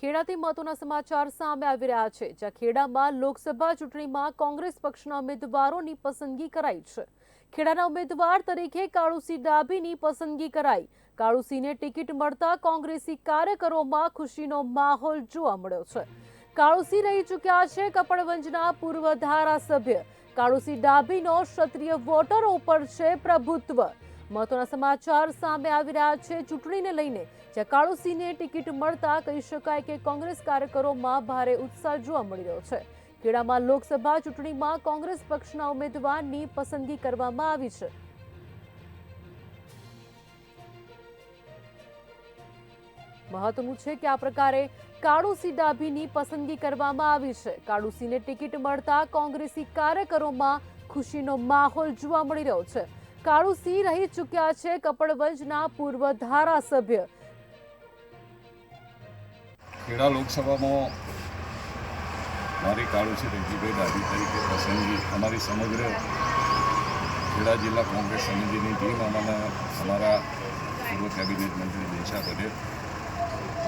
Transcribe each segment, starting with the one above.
ખેડાથી મહત્વના સમાચાર સામે આવી રહ્યા છે, જ્યાં ખેડામાં લોકસભા ચૂંટણીમાં કોંગ્રેસ પક્ષના ઉમેદવારોની પસંદગી કરાઈ છે. ખેડાના ઉમેદવાર તરીકે કાળુસિંહ ડાભીની પસંદગી કરાઈ. કાળુસિંહને ટિકિટ મળતા કોંગ્રેસી કાર્યકરોમાં ખુશીનો માહોલ જોવા મળ્યો છે. કાળુસિંહ રહી ચૂક્યા છે કપડવંજના પૂર્વ ધારાસભ્ય. કાળુસિંહ ડાભીનો ક્ષત્રિય વોટરો ઉપર છે પ્રભુત્વ. મહત્વના સમાચાર સામે આવી રહ્યા છે. ચૂંટણીને લઈને જ્યાં ટિકિટ મળતા કહી શકાય કે કોંગ્રેસ કાર્યકરોમાં ભારે ઉત્સાહ જોવા મળી રહ્યો છે. ખેડામાં લોકસભા ચૂંટણીમાં કોંગ્રેસ પક્ષના ઉમેદવારની પસંદગી કરવામાં આવી છે. મહત્વનું છે કે આ પ્રકારે કાળુસિંહ ડાભીની પસંદગી કરવામાં આવી છે. કાળુસિંહને ટિકિટ મળતા કોંગ્રેસી કાર્યકરોમાં ખુશીનો માહોલ જોવા મળી રહ્યો છે. કાળુસિંહ રહી ચૂક્યા છે કપડવંજના પૂર્વ ધારાસભ્ય. ખેડા લોકસભામાં મારી કાળુસિંહ રણજીભાઈ દાદી તરીકે પસંદગી અમારી સમગ્ર ખેડા જિલ્લા કોંગ્રેસ સમિતિની ટીમ અમારા અમારા પૂર્વ કેબિનેટ મંત્રી દિશા પટેલ,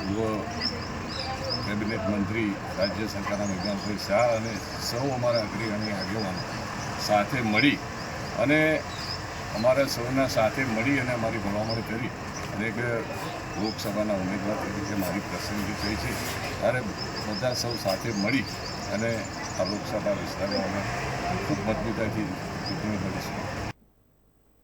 પૂર્વ કેબિનેટ મંત્રી રાજ્ય સરકારના મેઘનાથભાઈ શાહ અને સૌ અમારા અગ્રણી આગેવાનો સાથે મળી અને અમારા સૌના સાથે મળી અને અમારી ભલામણ કરી અને એક લોકસભાના ઉમેદવાર તરીકે મારી પસંદગી થઈ છે. ત્યારે બધા સૌ સાથે મળી અને આ લોકસભા વિસ્તારમાં અમે ખૂબ મજબૂતાઈથી ચૂંટણી લડીશું.